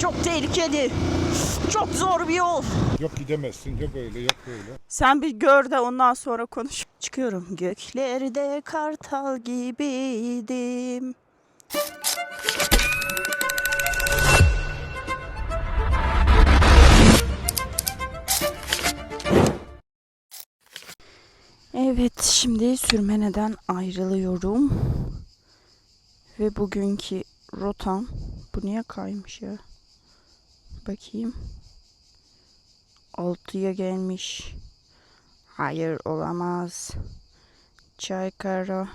Çok tehlikeli. Çok zor bir yol. Yok gidemezsin, yok öyle, yok böyle. Sen bir gör de ondan sonra konuş. Çıkıyorum. Göklerde kartal gibiydim. Evet, şimdi sürmeneden ayrılıyorum. Ve bugünkü rotam bu niye kaymış ya? Bakayım. 6'ya gelmiş. Hayır olamaz. Çaykara.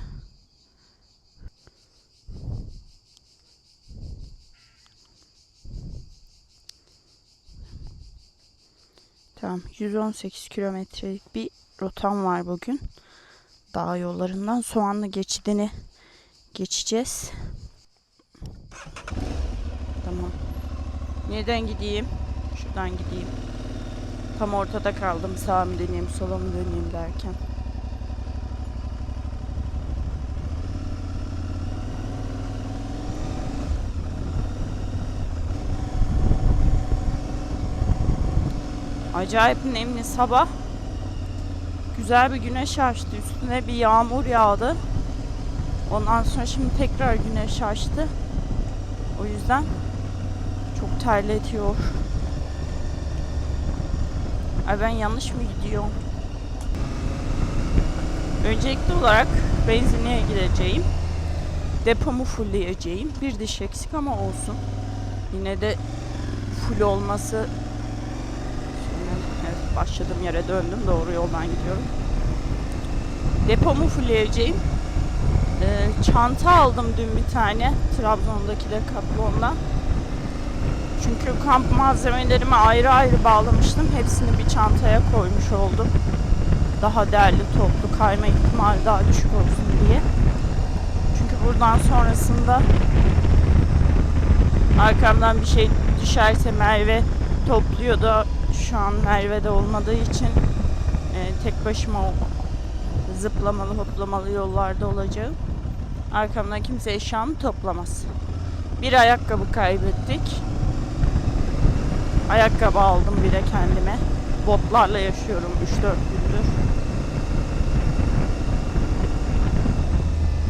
Tamam 118 kilometrelik bir rotam var bugün. Dağ yollarından Soğanlı geçidini geçeceğiz. Tamam. Nereden gideyim? Şuradan gideyim. Tam ortada kaldım. Sağa mı döneyim, sola mı döneyim derken. Acayip nemli sabah. Güzel bir güneş açtı. Üstüne bir yağmur yağdı. Ondan sonra şimdi tekrar güneş açtı. O yüzden terletiyor. Ay ben yanlış mı gidiyorum? Öncelikli olarak benzinliğe gideceğim. Depomu fullleyeceğim. Bir diş eksik ama olsun. Yine de full olması evet, başladığım yere döndüm. Doğru yoldan gidiyorum. Depomu fullleyeceğim. Ee, çanta aldım dün bir tane. Trabzon'daki Decathlon'dan. Çünkü kamp malzemelerimi ayrı ayrı bağlamıştım. Hepsini bir çantaya koymuş oldum. Daha değerli toplu kayma ihtimali daha düşük olsun diye. Çünkü buradan sonrasında arkamdan bir şey düşerse Merve topluyor da şu an Merve'de olmadığı için e, tek başıma zıplamalı hoplamalı yollarda olacağım. Arkamdan kimse eşyamı toplamaz. Bir ayakkabı kaybettik. Ayakkabı aldım bir de kendime. Botlarla yaşıyorum 3-4 gündür.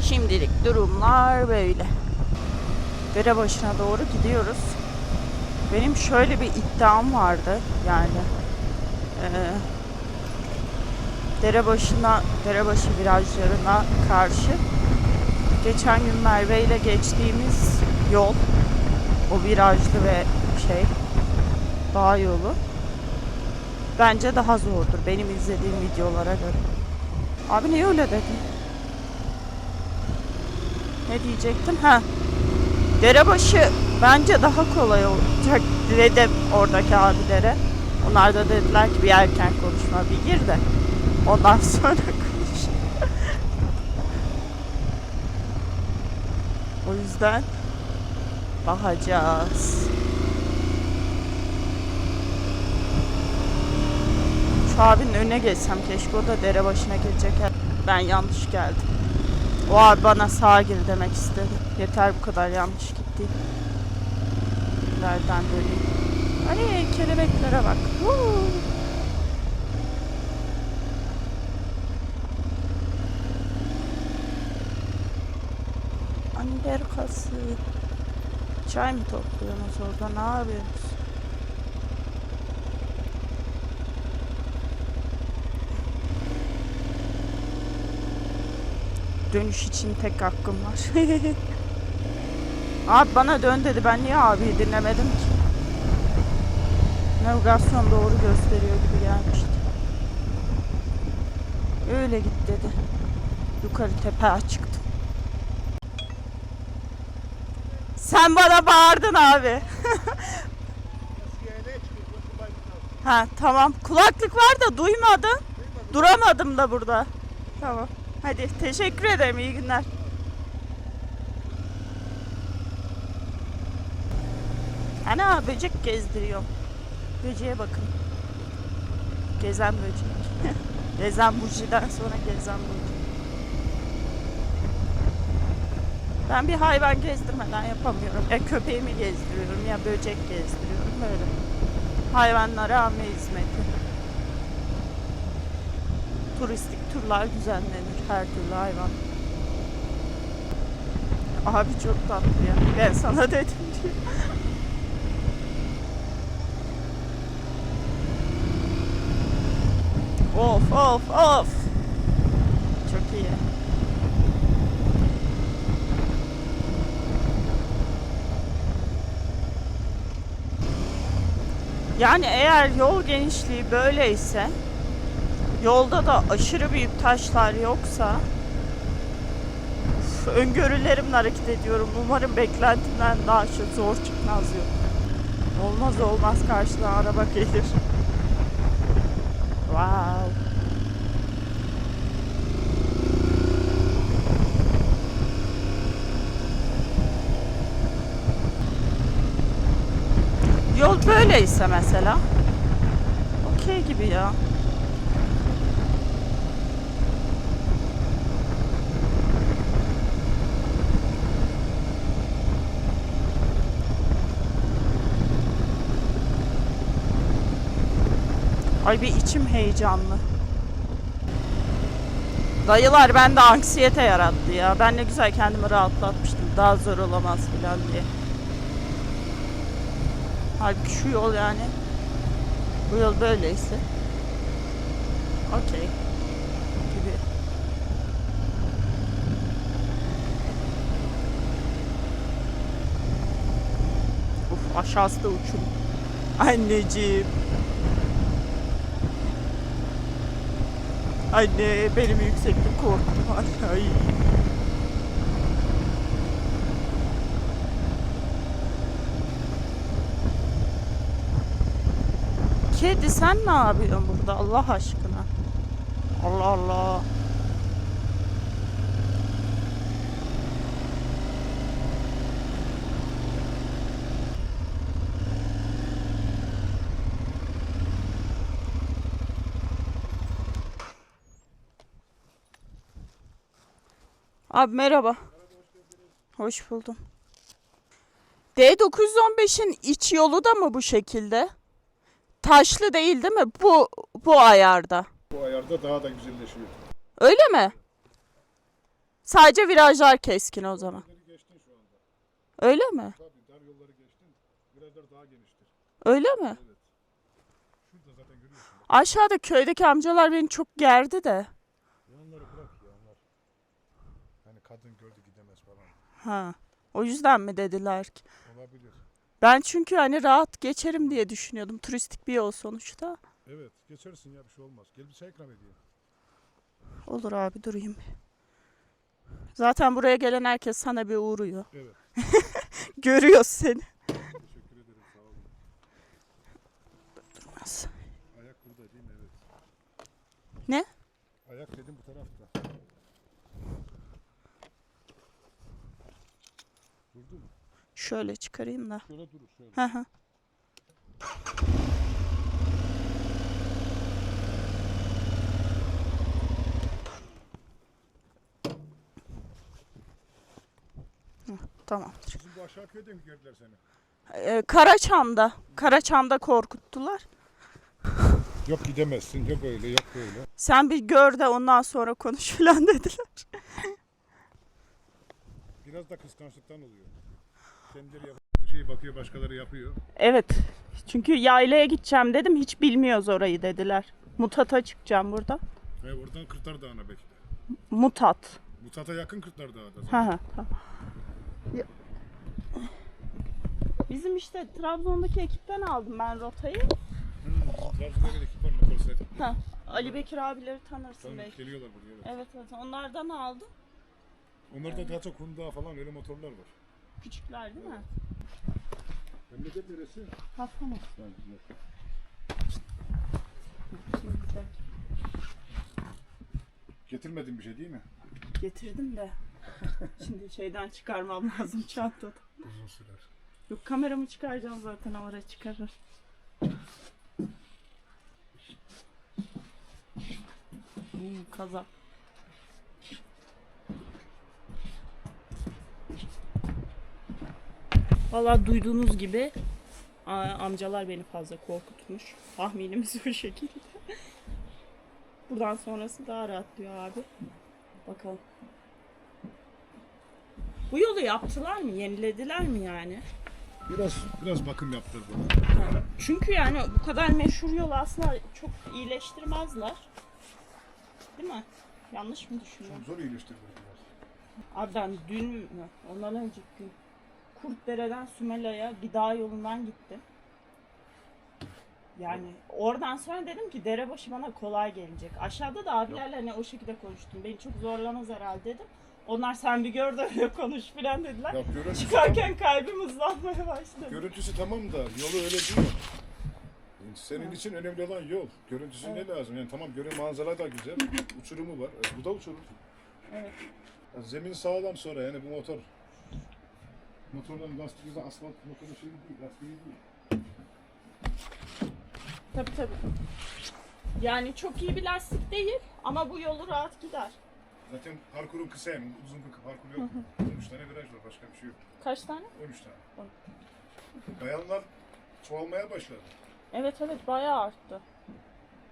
Şimdilik durumlar böyle. Dere başına doğru gidiyoruz. Benim şöyle bir iddiam vardı yani. Ee, dere başına, derebaşı virajlarına karşı geçen gün Merve ile geçtiğimiz yol o virajlı ve şey dağ yolu bence daha zordur benim izlediğim videolara göre. Abi niye öyle dedin? Ne diyecektim? Ha. Derebaşı bence daha kolay olacak dedim oradaki abilere. Onlar da dediler ki bir erken konuşma bir gir de ondan sonra konuş. o yüzden bakacağız. Abinin önüne geçsem keşke o da dere başına girecek. Ben yanlış geldim. O abi bana sağa gir demek istedi. Yeter bu kadar yanlış gitti. Nereden döneyim? Hani kelebeklere bak. Huu. Anderkası. Çay mı topluyorsunuz orada? Ne yapıyorsunuz? Dönüş için tek hakkım var. abi bana dön dedi. Ben niye abi dinlemedim ki? Navigasyon doğru gösteriyor gibi gelmişti. Öyle git dedi. Yukarı tepeye çıktım. Sen bana bağırdın abi. ha tamam. Kulaklık var da duymadın. Duramadım da burada. Tamam. Hadi teşekkür ederim. İyi günler. Ana böcek gezdiriyorum. Böceğe bakın. Gezen böcek. gezen bujiden sonra gezen böcek. Ben bir hayvan gezdirmeden yapamıyorum. Ya köpeğimi gezdiriyorum ya böcek gezdiriyorum böyle. Hayvanlara amme hizmeti. Turistik turlar düzenlenir her türlü hayvan. Abi çok tatlı ya. Ben sana dedim diye. Of of of. Çok iyi. Yani eğer yol genişliği böyleyse yolda da aşırı büyük taşlar yoksa öngörülerimle hareket ediyorum. Umarım beklentimden daha çok zor çıkmaz yok. Olmaz olmaz karşıdan araba gelir. Wow. Yol böyleyse mesela. Okey gibi ya. Ay bir içim heyecanlı. Dayılar bende anksiyete yarattı ya. Ben ne güzel kendimi rahatlatmıştım. Daha zor olamaz filan diye. Halbuki şu yol yani. Bu yol böyleyse. Okey. Gibi. Uf aşağısı da uçurum. Anneciğim. Anne benim yükseklik korkum var. Ay. Kedi sen ne yapıyorsun burada Allah aşkına? Allah Allah. Abi merhaba. Hoş buldum. D915'in iç yolu da mı bu şekilde? Taşlı değil değil mi? Bu bu ayarda. Bu ayarda daha da güzelleşiyor. Öyle mi? Sadece virajlar keskin o zaman. Öyle mi? Tabii dar yolları geçtin. Virajlar daha geniştir. Öyle mi? Evet. Şurada zaten görüyorsun. Aşağıda köydeki amcalar beni çok gerdi de. Ya onları bırak ya onlar. Hani kadın gördü gidemez falan. Ha. O yüzden mi dediler ki? Olabilir. Ben çünkü hani rahat geçerim diye düşünüyordum. Turistik bir yol sonuçta. Evet geçersin ya bir şey olmaz. Gel bir çay ikram edeyim. Olur abi durayım. Zaten buraya gelen herkes sana bir uğruyor. Evet. Görüyor seni. Teşekkür ederim sağ olun. Durmaz. Ayak burada değil mi? Evet. Ne? Ayak dedim bu tarafta. Durdu mu? Şöyle çıkarayım da. Şöyle durur şöyle. Hı hı. Tamamdır. Bu aşağı köyde mi gördüler seni? Ee, Karaçam'da. Karaçam'da korkuttular. Yok gidemezsin. Yok öyle yok böyle. Sen bir gör de ondan sonra konuş filan dediler. Biraz da kıskançlıktan oluyor. Kendileri yaptığı şeyi bakıyor başkaları yapıyor. Evet. Çünkü yaylaya gideceğim dedim. Hiç bilmiyoruz orayı dediler. Mutat'a çıkacağım burada. Ve oradan Kırklar Dağı'na belki de. Mutat. Mutata yakın Kırklar Dağı da zaten. tamam. Ya- Bizim işte Trabzon'daki ekipten aldım ben rotayı. Hmm, Trabzon'da bir ekip var motosiklet. Ha, Ali Bekir abileri tanırsın Tamam, belki. geliyorlar buraya. Evet evet onlardan aldım. Onlarda daha çok Hyundai falan öyle motorlar var. Küçükler değil mi? Memleket neresi? Haftanı. Ha, güzel. Getirmedin bir şey değil mi? Getirdim de. Şimdi şeyden çıkarmam lazım çantada. Uzun sürer. Yok kameramı çıkaracağım zaten oraya çıkarır. Hmm, kaza. Valla duyduğunuz gibi amcalar beni fazla korkutmuş. Tahminimiz bu şekilde. Buradan sonrası daha rahat diyor abi. Bakalım. Bu yolu yaptılar mı? Yenilediler mi yani? Biraz biraz bakım yaptırdı. Çünkü yani bu kadar meşhur yolu aslında çok iyileştirmezler. Değil mi? Yanlış mı düşünüyorum? Zor iyileştirdiler. Abi ben dün mü? Ondan önceki gün. Kurtdere'den Sümela'ya bir dağ yolundan gittim. Yani oradan sonra dedim ki derebaşı bana kolay gelecek. Aşağıda da abilerle hani o şekilde konuştum. Beni çok zorlamaz herhalde dedim. Onlar sen bir gör de öyle konuş filan dediler. Ya görüntüsü, Çıkarken kalbim hızlanmaya başladı. görüntüsü tamam da yolu öyle değil. Yani Senin için önemli olan yol. Görüntüsü ne lazım? Yani tamam göre manzara da güzel. Uçurumu var. E, bu da uçurum. Evet. Ya zemin sağlam sonra yani bu motor. Motorların lastiği de asfalt motoru şey değil, lastiği değil. Tabii tabii. Yani çok iyi bir lastik değil ama bu yolu rahat gider. Zaten parkurun kısa yani uzun bir parkur yok. 13 tane viraj var başka bir şey yok. Kaç tane? 13 tane. Bayanlar çoğalmaya başladı. Evet evet bayağı arttı.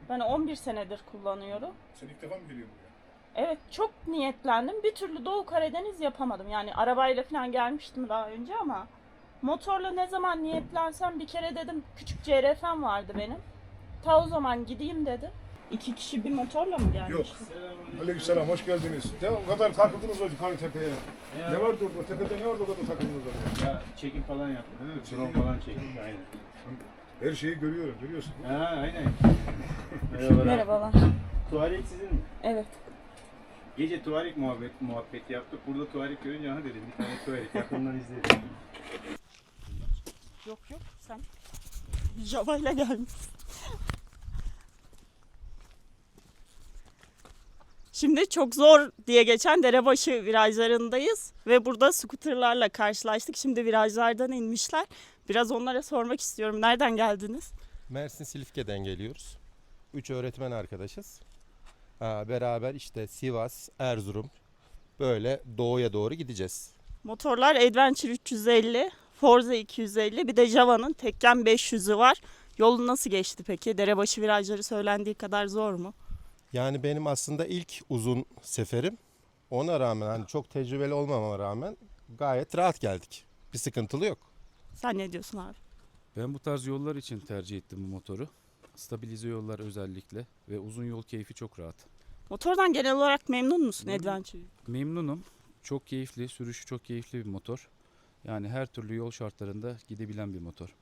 Ben 11 senedir kullanıyorum. Sen ilk defa mı geliyorsun? Evet çok niyetlendim. Bir türlü Doğu Karadeniz yapamadım. Yani arabayla falan gelmiştim daha önce ama motorla ne zaman niyetlensem bir kere dedim küçük CRF'm vardı benim. Ta o zaman gideyim dedim. İki kişi bir motorla mı gelmiş? Yok. Aleykümselam hoş geldiniz. Ne o kadar takıldınız o yukarı tepeye. Ne vardı orada? Tepede ne vardı o kadar takıldınız oraya? Ya çekim falan yaptım. Evet, Drone çekim. falan çektim. Aynen. Her şeyi görüyorum görüyorsun. Ha aynen. Merhabalar. Merhabalar. Tuvalet sizin mi? Evet. Gece tuvalet muhabbet muhabbeti yaptık. Burada tuvalet görünce ha dedim bir tane tuvalet yakından izledim. Yok yok sen Java'yla gelmişsin. Şimdi çok zor diye geçen derebaşı virajlarındayız ve burada skuterlarla karşılaştık. Şimdi virajlardan inmişler. Biraz onlara sormak istiyorum. Nereden geldiniz? Mersin Silifke'den geliyoruz. Üç öğretmen arkadaşız. Ha, beraber işte Sivas, Erzurum böyle doğuya doğru gideceğiz. Motorlar Adventure 350, Forza 250, bir de Java'nın Tekken 500'ü var. Yolu nasıl geçti peki? Derebaşı virajları söylendiği kadar zor mu? Yani benim aslında ilk uzun seferim. Ona rağmen hani çok tecrübeli olmama rağmen gayet rahat geldik. Bir sıkıntılı yok. Sen ne diyorsun abi? Ben bu tarz yollar için tercih ettim bu motoru. Stabilize yollar özellikle ve uzun yol keyfi çok rahat. Motordan genel olarak memnun musun Memnun. Adventure? Memnunum. Çok keyifli, sürüşü çok keyifli bir motor. Yani her türlü yol şartlarında gidebilen bir motor.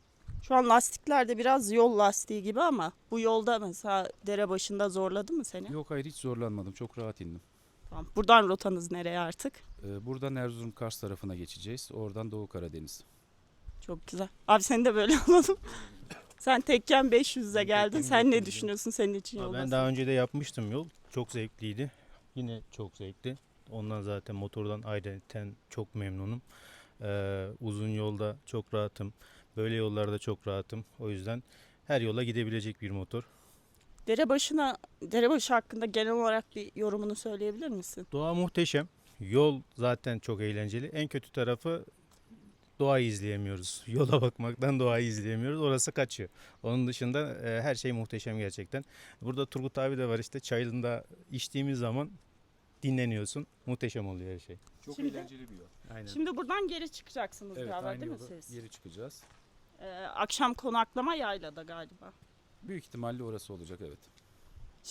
Şu an lastikler de biraz yol lastiği gibi ama bu yolda mesela dere başında zorladı mı seni? Yok hayır hiç zorlanmadım. Çok rahat indim. Tamam. Buradan rotanız nereye artık? Ee, buradan Erzurum Kars tarafına geçeceğiz. Oradan Doğu Karadeniz. Çok güzel. Abi seni de böyle alalım. Sen Tekken 500'e geldin. Sen ne 500'e. düşünüyorsun senin için yol Ben daha önce de yapmıştım yol. Çok zevkliydi. Yine çok zevkli. Ondan zaten motordan ayrıca çok memnunum. Ee, uzun yolda çok rahatım. Böyle yollarda çok rahatım. O yüzden her yola gidebilecek bir motor. Dere başına, dere başı hakkında genel olarak bir yorumunu söyleyebilir misin? Doğa muhteşem. Yol zaten çok eğlenceli. En kötü tarafı doğayı izleyemiyoruz. Yola bakmaktan doğayı izleyemiyoruz. Orası kaçıyor. Onun dışında e, her şey muhteşem gerçekten. Burada Turgut abi de var işte çayında içtiğimiz zaman dinleniyorsun. Muhteşem oluyor her şey. Çok Şimdi- eğlenceli bir yol. Aynen. Şimdi buradan geri çıkacaksınız Evet galiba aynı değil mi yolda siz? geri çıkacağız. Ee, akşam konaklama yaylada galiba. Büyük ihtimalle orası olacak evet.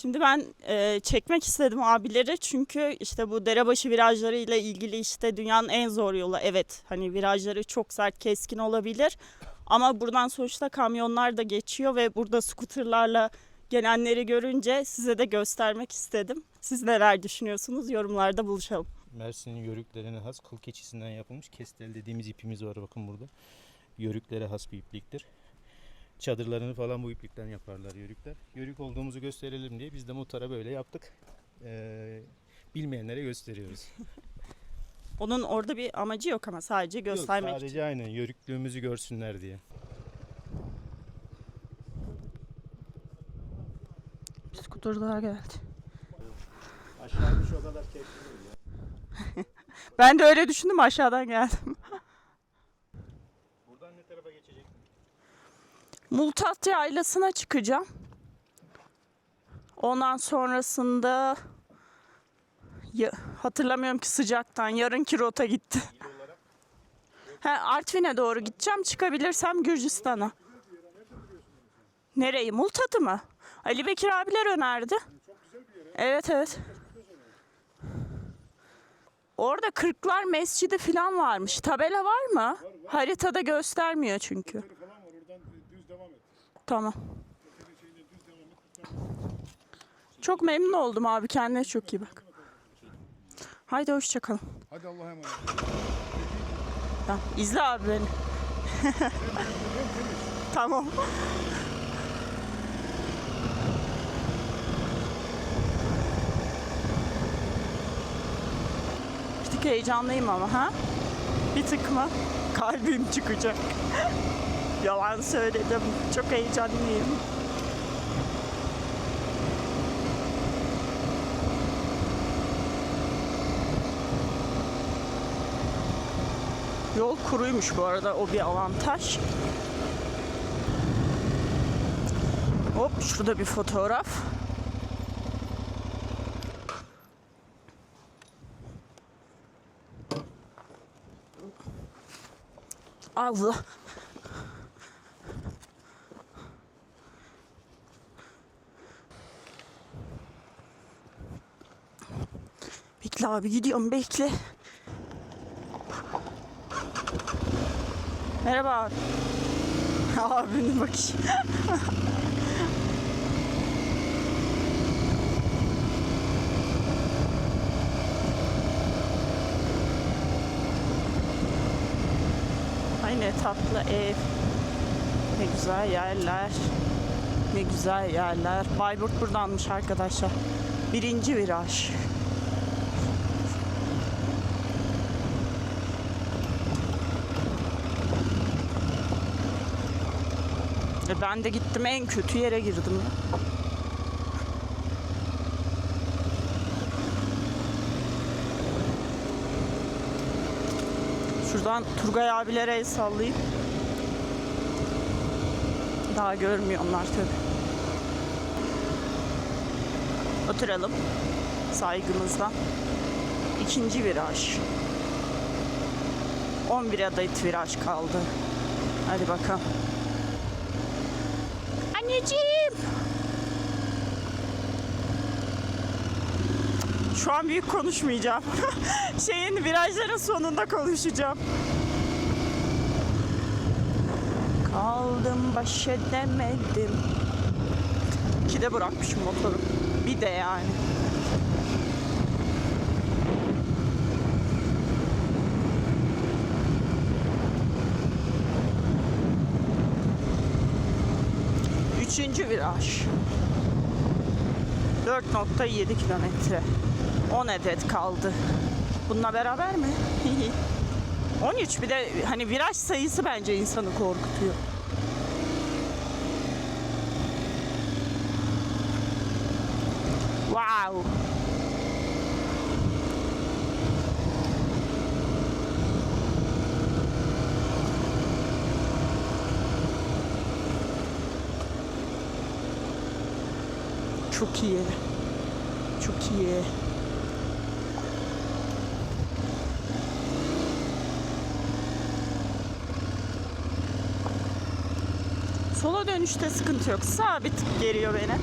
Şimdi ben e, çekmek istedim abileri çünkü işte bu derebaşı virajları ile ilgili işte dünyanın en zor yolu. Evet hani virajları çok sert keskin olabilir ama buradan sonuçta kamyonlar da geçiyor ve burada skuterlarla gelenleri görünce size de göstermek istedim. Siz neler düşünüyorsunuz yorumlarda buluşalım. Mersin'in yörüklerine has kıl keçisinden yapılmış kestel dediğimiz ipimiz var bakın burada. Yörüklere has bir ipliktir. Çadırlarını falan bu iplikten yaparlar yörükler. Yörük olduğumuzu gösterelim diye biz de motora böyle yaptık. Ee, bilmeyenlere gösteriyoruz. Onun orada bir amacı yok ama sadece göstermek Yok, için. sadece aynen yörüklüğümüzü görsünler diye. Skuter daha geldi. Aşağıda şu kadar Ben de öyle düşündüm aşağıdan geldim. Buradan ne tarafa geçeceksin? Multat yaylasına çıkacağım. Ondan sonrasında ya, hatırlamıyorum ki sıcaktan yarınki rota gitti. He, Artvin'e doğru gideceğim. Çıkabilirsem Gürcistan'a. Nereyi? Multat'ı mı? Ali Bekir abiler önerdi. Evet evet. Orada Kırklar Mescidi falan varmış. Tabela var mı? Haritada göstermiyor çünkü. Oteli falan var oradan düz devam et. Tamam. Çok memnun oldum abi. Kendine çok iyi bak. Haydi hoşçakalın. Hadi Allah'a emanet. Tamam. İzle abi beni. tamam. Bir tık heyecanlıyım ama ha? Bir tık mı? Kalbim çıkacak. Yalan söyledim. Çok heyecanlıyım. Yol kuruymuş bu arada o bir avantaj. Hop şurada bir fotoğraf. Allah. Bekle abi gidiyorum bekle. Merhaba abi. Abinin bakış. Ay ne tatlı ev. Ne güzel yerler. Ne güzel yerler. Bayburt buradanmış arkadaşlar. Birinci viraj. E ben de gittim en kötü yere girdim. Şuradan Turgay abilere el sallayayım. Daha görmüyor onlar tabi. Oturalım. Saygımızdan. İkinci viraj. 11 adet viraj kaldı. Hadi bakalım. Anneciğim. Şu an büyük konuşmayacağım. Şeyin virajların sonunda konuşacağım. Kaldım baş edemedim. İki de bırakmışım motoru. Bir de yani. Üçüncü viraj. 4.7 kilometre. 10 adet kaldı. Bununla beraber mi? 13 bir de hani viraj sayısı bence insanı korkutuyor. Wow. Çok iyi. Çok iyi. Sola dönüşte sıkıntı yok. Sabit geliyor beni.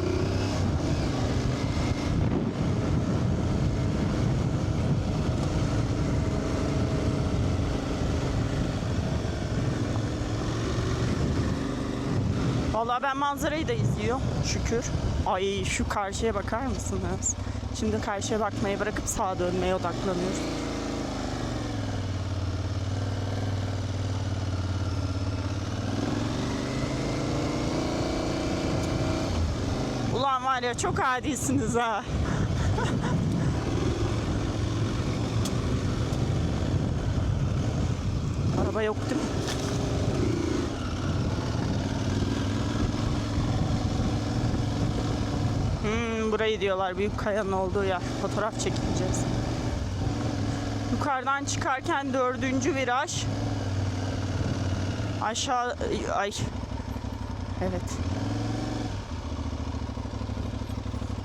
Vallahi ben manzarayı da izliyorum şükür. Ay şu karşıya bakar mısınız? Şimdi karşıya bakmayı bırakıp sağa dönmeye odaklanıyoruz. Ulan var ya çok adisiniz ha. Araba yok değil mi? Hmm, burayı diyorlar büyük kayanın olduğu yer. Fotoğraf çekileceğiz. Yukarıdan çıkarken dördüncü viraj. Aşağı ay. Evet.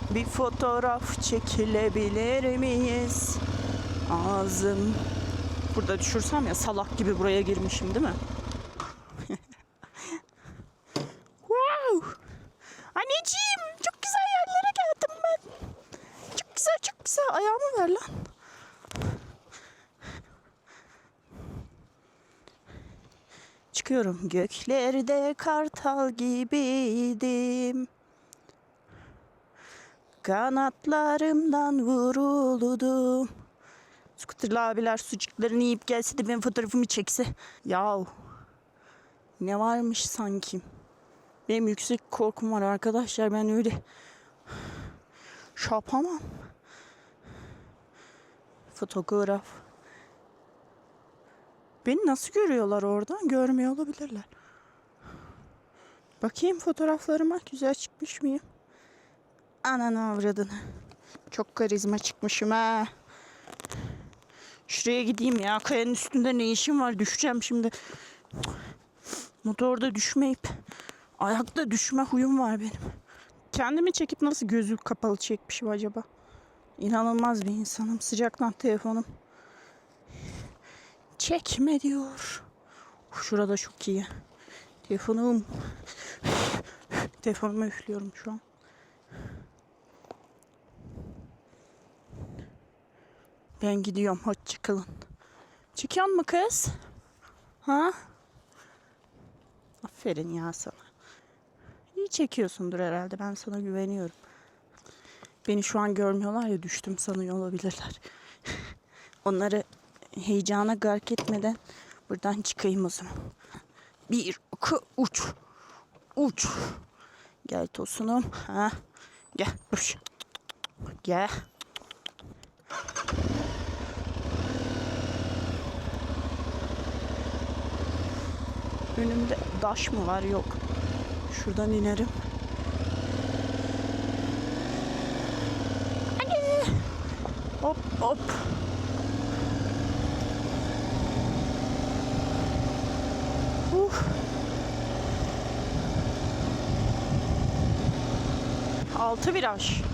Bir fotoğraf çekilebilir miyiz? Ağzım. Burada düşürsem ya salak gibi buraya girmişim değil mi? wow! Anneciğim çok güzel yerlere geldim ben. Çok güzel çok güzel. Ayağımı ver lan. Çıkıyorum göklerde kartal gibiydim. Kanatlarımdan vuruldum. Skuterli abiler sucuklarını yiyip gelse de benim fotoğrafımı çekse. Yahu. Ne varmış sanki. Benim yüksek korkum var arkadaşlar. Ben öyle şey yapamam. Fotoğraf. Beni nasıl görüyorlar oradan? Görmüyor olabilirler. Bakayım fotoğraflarıma güzel çıkmış mıyım? Ananı avradını. Çok karizma çıkmışım ha. Şuraya gideyim ya. Kayanın üstünde ne işim var? Düşeceğim şimdi. Motorda düşmeyip ayakta düşme huyum var benim. Kendimi çekip nasıl gözü kapalı çekmişim acaba? İnanılmaz bir insanım. Sıcaktan telefonum çekme diyor. Şurada çok iyi. Telefonum. Telefonumu üflüyorum şu an. Ben gidiyorum. Hoşçakalın. Çıkıyor mu kız? Ha? Aferin ya sana. İyi çekiyorsundur herhalde. Ben sana güveniyorum. Beni şu an görmüyorlar ya düştüm sanıyor olabilirler. Onları heyecana gark etmeden buradan çıkayım o zaman. Bir, iki, uç. Uç. Gel tosunum. Ha. Gel. Uç. Gel. Önümde daş mı var? Yok. Şuradan inerim. Hadi. Hop hop. 6 viraj.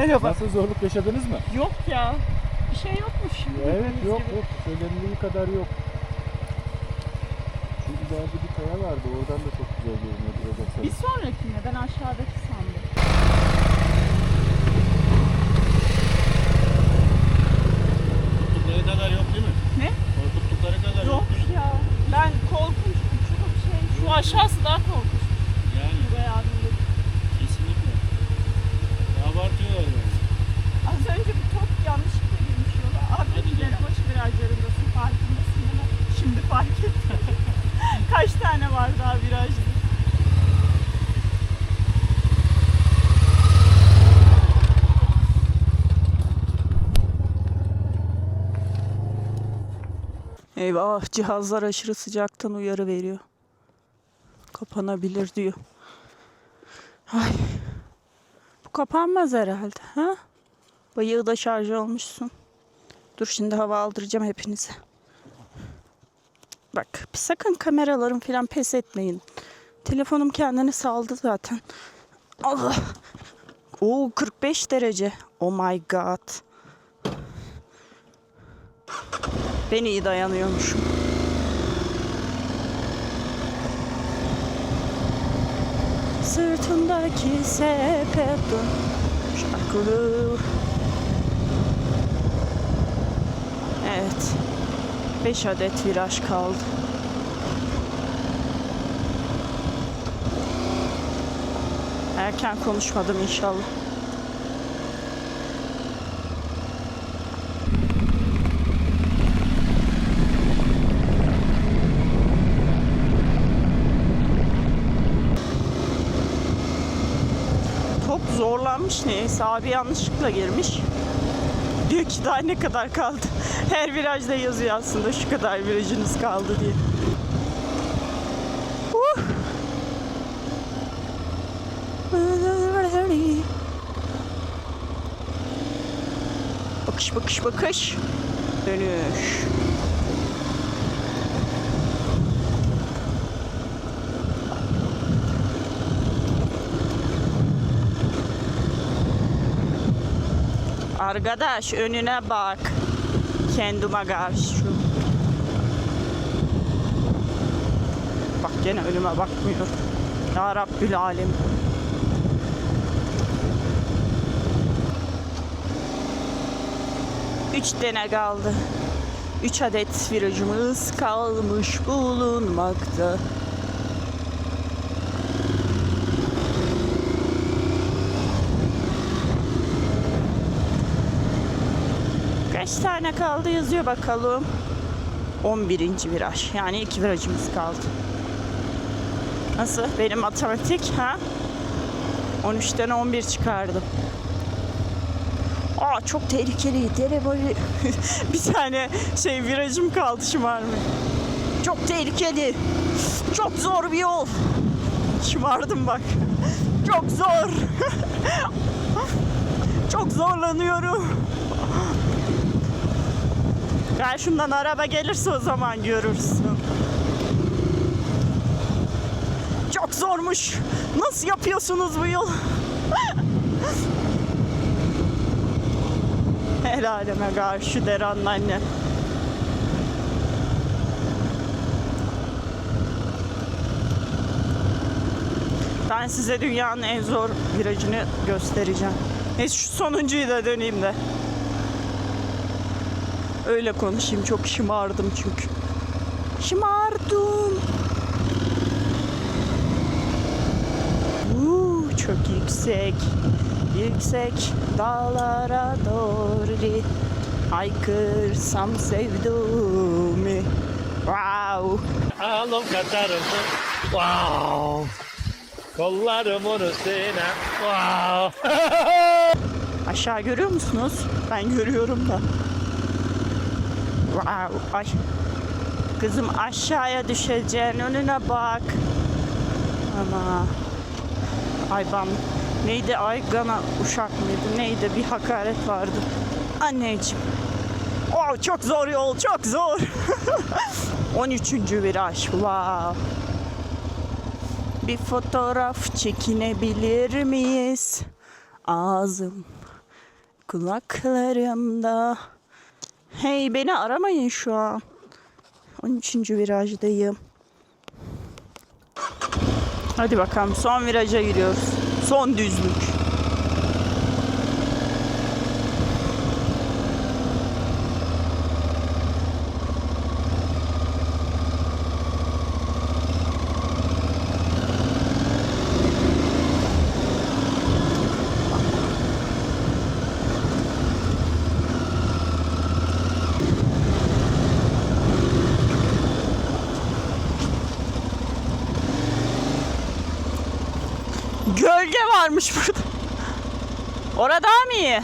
Merhaba. Nasıl zorluk yaşadınız mı? Yok ya. Bir şey yokmuş. Evet yok yok. Söylendiği kadar yok. Şu ileride bir kaya vardı. Oradan da çok güzel görünüyor biraz aşağı. Bir sonrakine ben aşağıdaki sandım. Korkuttukları kadar yok değil mi? Ne? Korkuttukları kadar Yok ya. Ben korkunç uçurum şey. Şu aşağısı daha korkunç. Yani Buraya abimde. kesinlikle. Abartıyorlar böyle. Az önce bir top yanlışlıkla girmiş yola. Abi Hadi ileri baş virajlarındasın. Farkındasın değil mi? Şimdi fark ettim. Kaç tane var daha virajda? Eyvah cihazlar aşırı sıcaktan uyarı veriyor. Kapanabilir diyor. Ay. Bu kapanmaz herhalde. Ha? Bayığı da şarj olmuşsun. Dur şimdi hava aldıracağım hepinize. Bak sakın kameralarım falan pes etmeyin. Telefonum kendini saldı zaten. Allah. Oo 45 derece. Oh my god. Ben iyi dayanıyormuşum. Sırtındaki sepet şarkılı. Evet. 5 adet viraj kaldı. Erken konuşmadım inşallah. Zorlanmış neyse abi yanlışlıkla girmiş. Diyor ki daha ne kadar kaldı. Her virajda yazıyor aslında şu kadar virajınız kaldı diye. Bakış bakış bakış. Dönüş. Arkadaş önüne bak. Kendime karşı. Bak gene önüme bakmıyor. Ya Rabbül Alem. Üç tane kaldı. Üç adet virajımız kalmış bulunmakta. Kaç tane kaldı yazıyor bakalım. 11. viraj. Yani iki virajımız kaldı. Nasıl? Benim matematik ha? 13'ten 11 çıkardım. Aa çok tehlikeli. Dere böyle bir tane şey virajım kaldı şımarma. Çok tehlikeli. Çok zor bir yol. Şımardım bak. Çok zor. çok zorlanıyorum. Karşımdan araba gelirse o zaman görürsün. Çok zormuş. Nasıl yapıyorsunuz bu yol? El aleme karşı Deran'ın anne. Ben size dünyanın en zor virajını göstereceğim. Neyse şu sonuncuyu da döneyim de. Öyle konuşayım. Çok şımardım çünkü. Şımardım. Uuu, çok yüksek. Yüksek dağlara doğru haykırsam sevduğumu. Wow. Alım katarımsın. Wow. Kollarımın üstüne. Wow. Aşağı görüyor musunuz? Ben görüyorum da. Ay. Kızım aşağıya düşeceğin önüne bak. Ama. Ay ben neydi Aygana uşak mıydı neydi bir hakaret vardı. Anneciğim. Oh, çok zor yol çok zor. 13. viraj. Wow. Bir fotoğraf çekinebilir miyiz? Ağzım kulaklarımda. Hey beni aramayın şu an. 13. virajdayım. Hadi bakalım son viraja giriyoruz. Son düzlük. Varmış burada. Orada mı iyi?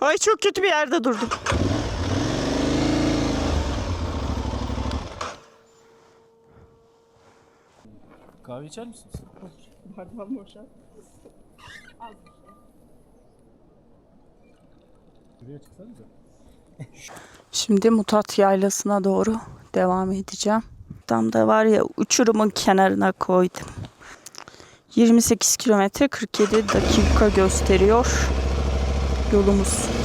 Ay çok kötü bir yerde durdum. Kahve içer misiniz? Şimdi Mutat Yaylası'na doğru devam edeceğim. Tam da var ya uçurumun kenarına koydum. 28 kilometre 47 dakika gösteriyor yolumuz.